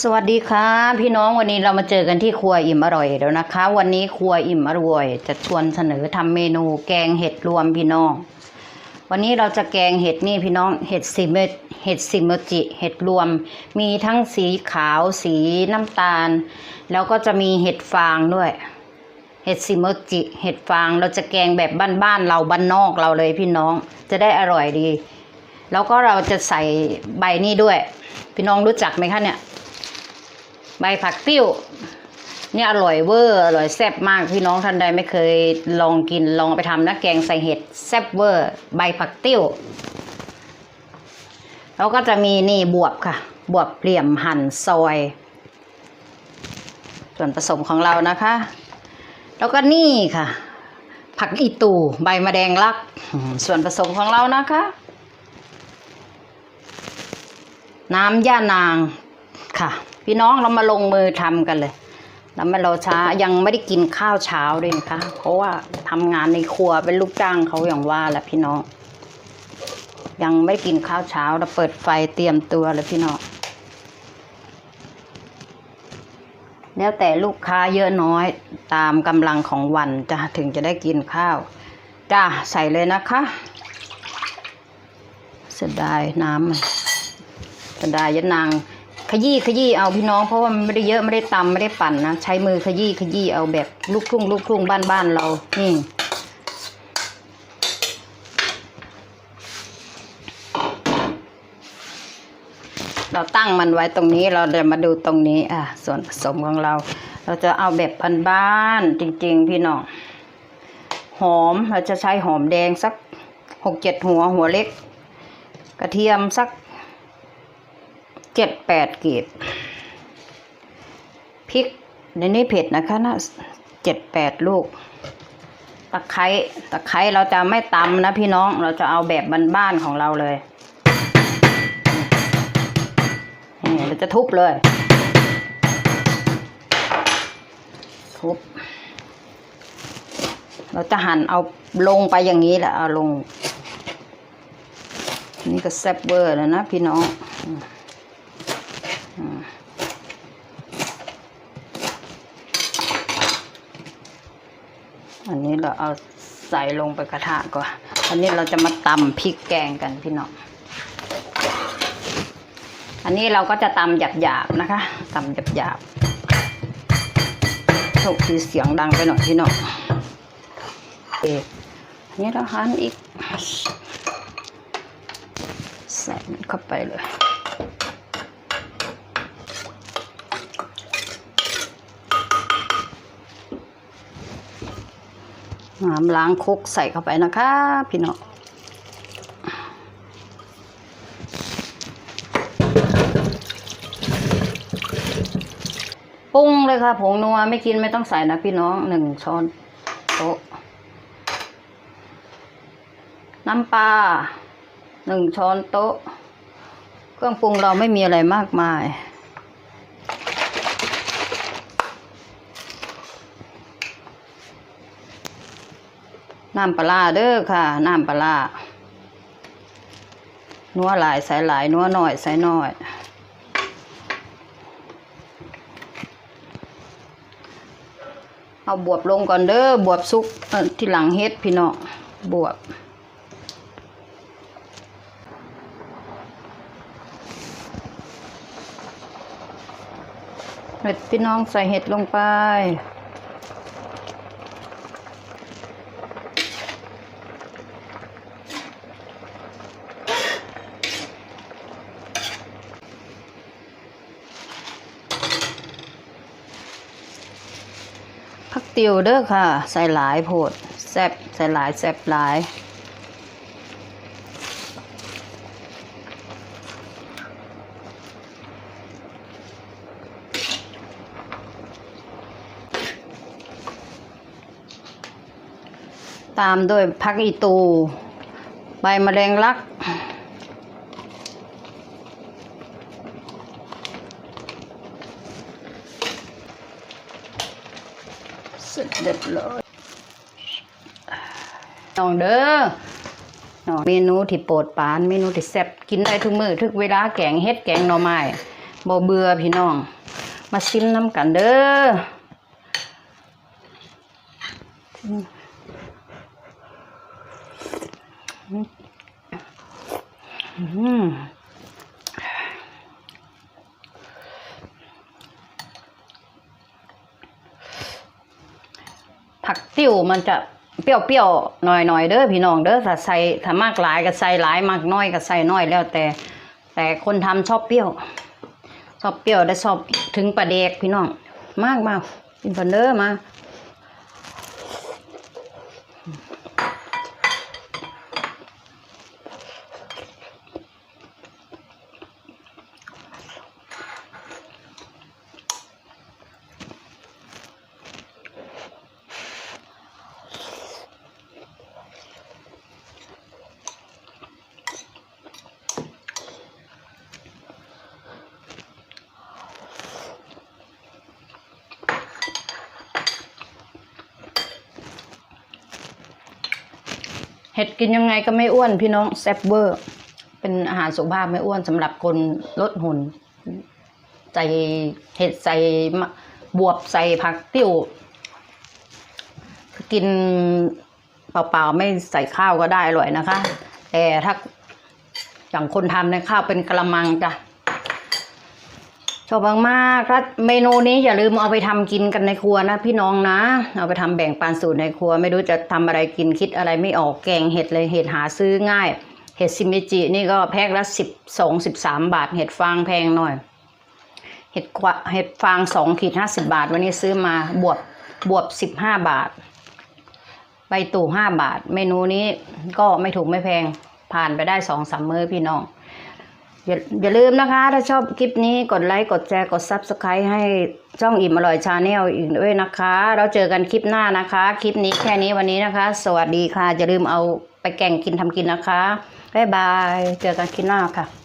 สวัสดีค่ะ พี่น้องวันนี้เรามาเจอกันที่ครัวอิ่มอร่อยแล้วนะคะ วันนี้ครัวอิ่มอร่อยจะชวนเสนอทำเมนูแกงเห็ดรวมพี่น้อง วันนี้เราจะแกงเห็ดนี่พี่น้องเห็ดซิเมเห็ดซิมจิ เห็ดรวม มีทั้งสีขาวสีน้ำตาล แล้วก็จะมีเห็ดฟางด้วย เห็ดซิมจิ เห็ดฟางเราจะแกงแบบบ้านๆเราบ้านนอกเราเลยพี่น้องจะได้อร่อยดี แล้วก็เราจะใส่ใบนี่ด้วย พี่น้องรู้จักไหมคะเนี่ย ใบผักติ้ว เนี่ยอร่อยเวอร์อร่อยแซ่บมากพี่น้องท่านใดไม่เคยลองกินลองไปทำนะแกงใส่เห็ดแซ่บเวอร์ ใบผักติ้ว แล้วก็จะมีนี่บวบค่ะ บวบเปลี่ยมหั่นซอย ส่วนผสมของเรานะคะ แล้วก็นี่ค่ะ ผักอีตูใบมะแดงลัก ส่วนผสมของเรานะคะน้ำย่านางค่ะ พี่น้องเรามาลงมือทำกันเลย แล้วมาเราช้ายังไม่ได้กินข้าวเช้าด้วยนะคะ เพราะว่าทำงานในครัวเป็นลูกจ้างเขาอย่างว่าแหละพี่น้อง ยังไม่กินข้าวเช้าเราเปิดไฟเตรียมตัวเลยพี่น้อง แล้วแต่ลูกค้าเยอะน้อยตามกำลังของวันจะถึงจะได้กินข้าวจ้าใส่เลยนะคะเสียดายน้ำมันกระดายยะนาง ขยี้ขยี้เอาพี่น้องเพราะว่ามันไม่ได้เยอะไม่ได้ตำไม่ได้ปั่นนะใช้มือขยี้ขยี้เอาแบบลูกทุ่งลูกทุ่งบ้านบ้านเรานี่เราตั้งมันไว้ตรงนี้เราจะมาดูตรงนี้ อะ ส่วนผสมของเรา เราจะเอาแบบบ้านๆจริง ๆ พี่น้องหอมเราจะใช้หอมแดงสักหกเจ็ดหัวหัวเล็ก กระเทียมสัก เจ็ดแปดกีบพริกในนี้เผ็ดนะคะนะเจ็ดแปดลูก ตะไคร้ตะไคร้เราจะไม่ตำนะพี่น้องเราจะเอาแบบบ้านๆของเราเลยนี่เราจะทุบเลย ทุบ เราจะหั่นเอาลงไปอย่างนี้แหละเอาลง นี่ก็แซ่บเบอร์แล้วนะพี่น้อง อันนี้เราเอาใส่ลงไปกระทะก่อนอันนี้เราจะมาตำพริกแกงกันพี่น้อง อันนี้เราก็จะตำหยาบๆนะคะตำหยาบๆโชคดีเสียงดังไปหน่อยพี่น้องโอเอันนี้เราหั่นอีก ใส่มันเข้าไปเลย น้ำล้างคุกใส่เข้าไปนะคะ พี่น้องปรุงเลยค่ะ ผงนัวไม่กินไม่ต้องใส่นะพี่น้องหนึ่งช้อนโต๊ะน้ำปลาหนึ่งช้อนโต๊ะ เครื่องปรุงเราไม่มีอะไรมากมาย น้ำปลาเด้อค่ะ น้ำปลานัวหลายใส่หลายนัวหน่อยใส่น้อย เอาบวบลงก่อนเด้อบวบซุกที่หลังเฮ็ดพี่น้องบวบเห็ดพี่น้องใส่เห็ดลงไป ติวเด้อค่ะ ใส่หลายโพดแซบใส่หลายแซบหลาย ตามด้วยผักอีตู ใบมะเร็งลัก เสร็จเรียบร้อยน้องเด้อน้องเมนูที่โปรดปาน เมนูที่แซ่บกินได้ทุกมือทุกเวลาแกงเฮ็ดแกงหน่อไม้บ่เบื่อพี่น้อง มาชิมน้ำกันเด้ออืม ติ่วมันจะเปรี้ยวๆหน่อยๆเด้อพี่น้องเด้อถ้าใส่ถ้ามากหลายก็ใส่หลายมากน้อยก็ใส่น้อยแล้วแต่ แต่คนทำชอบเปรี้ยว ชอบเปรี้ยวและชอบถึงประเด็กพี่น้อง มากมากกินกันเด้อมา เห็ดกินยังไงก็ไม่อ้วนพี่น้องแซ่บเวอร์ เป็นอาหารสุขภาพไม่อ้วนสำหรับคนลดหุ่นใส่เห็ดใส่บวบใส่ผักติ้ว กินเปล่าๆไม่ใส่ข้าวก็ได้อร่อยนะคะ แต่ถ้าอย่างคนทำในข้าวเป็นกระมังจ้ะ ชอบมากๆถ้าเมนูนี้อย่าลืมเอาไปทำกินกันในครัวนะพี่น้องนะ เอาไปทำแบ่งปันสูตรในครัว ไม่รู้จะทำอะไรกินคิดอะไรไม่ออกแกงเห็ดเลยเห็ดหาซื้อง่าย เห็ดซิมิจินี่ก็แพ็คละสิบสองสิบสามบาท เห็ดฟางแพงหน่อย เห็ดควะเห็ดฟางสองขีดห้าสิบาท วันนี้ซื้อมาบวบบวบสิบห้าบาทใบตู่ห้าบาท เมนูนี้ก็ไม่ถูกไม่แพงผ่านไปได้สองสามมื้อพี่น้อง อย่าอย่าลืมนะคะ ถ้าชอบคลิปนี้กดไลค์กดแชร์กด Subscribe ให้ช่องอิ่มอร่อยชาแนลอีกด้วยนะคะ เราเจอกันคลิปหน้านะคะ คลิปนี้แค่นี้วันนี้นะคะ สวัสดีค่ะอย่าลืมเอาไปแกงกินทำกินนะคะบ๊ายบาย เจอกันคลิปหน้าค่ะ